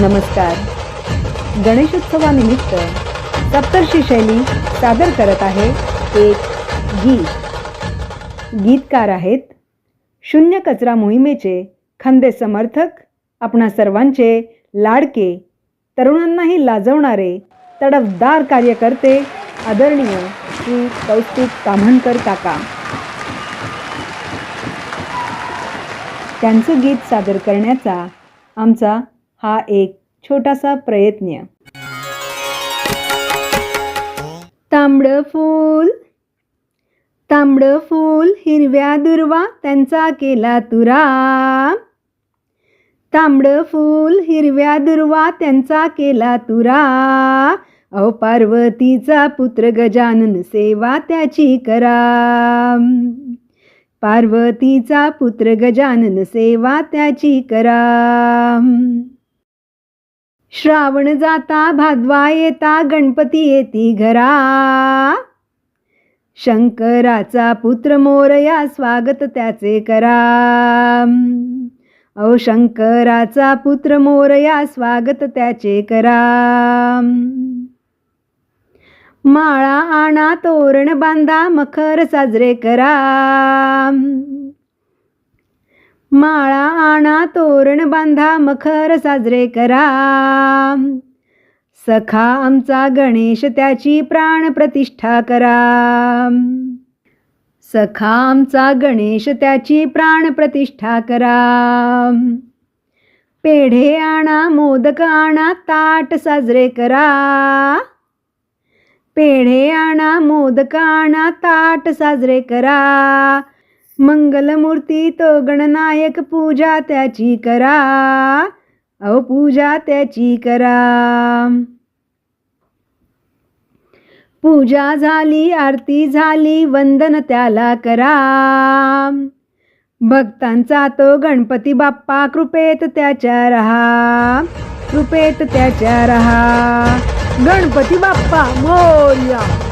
नमस्कार. गणेशोत्सवानिमित्त सप्तर्षी शैली सादर करत आहे एक गीत. गीतकार आहेत शून्य कचरा मोहिमेचे खंदे समर्थक आपणा सर्वांचे लाडके तरुणांनाही लाजवणारे तडफदार कार्यकर्ते आदरणीय श्री कौस्तुभ कामणकर काका. त्यांचं गीत सादर करण्याचा आमचा हा एक छोटासा प्रयत्न. तांबडं फूल. तांबडं फूल हिरव्या दुर्वा त्यांचा केला तुरा. तांबडं फूल हिरव्या दुर्वा त्यांचा केला तुरा. अहो पार्वतीचा पुत्र गजानन सेवा त्याची करा. पार्वतीचा पुत्र गजानन सेवा त्याची करा. श्रावण जाता भादवा येता गणपती येती घरा. शंकराचा पुत्र मोरया स्वागत त्याचे करा. औ शंकराचा पुत्र मोरया स्वागत त्याचे करा. माळा आणा तोरण बांधा मखर साजरे करा. माळा आणा तोरण बांधा मखर साजरे करा. सखा आमचा गणेश त्याची प्राण प्रतिष्ठा करा. सखा आमचा गणेश त्याची प्राण प्रतिष्ठा करा. पेढे आणा मोदक आणा ताट साजरे करा. पेढे आणा मोदक आणा ताट साजरे करा. मंगलमूर्ती तो गणनायक पूजा त्याची करा. अहो पूजा त्याची करा. पूजा झाली आरती झाली वंदन त्याला करा. भक्तांचा तो गणपती बाप्पा कृपेत त्याच्या रहा. कृपेत त्याच्या रहा. गणपती बाप्पा मोर्या.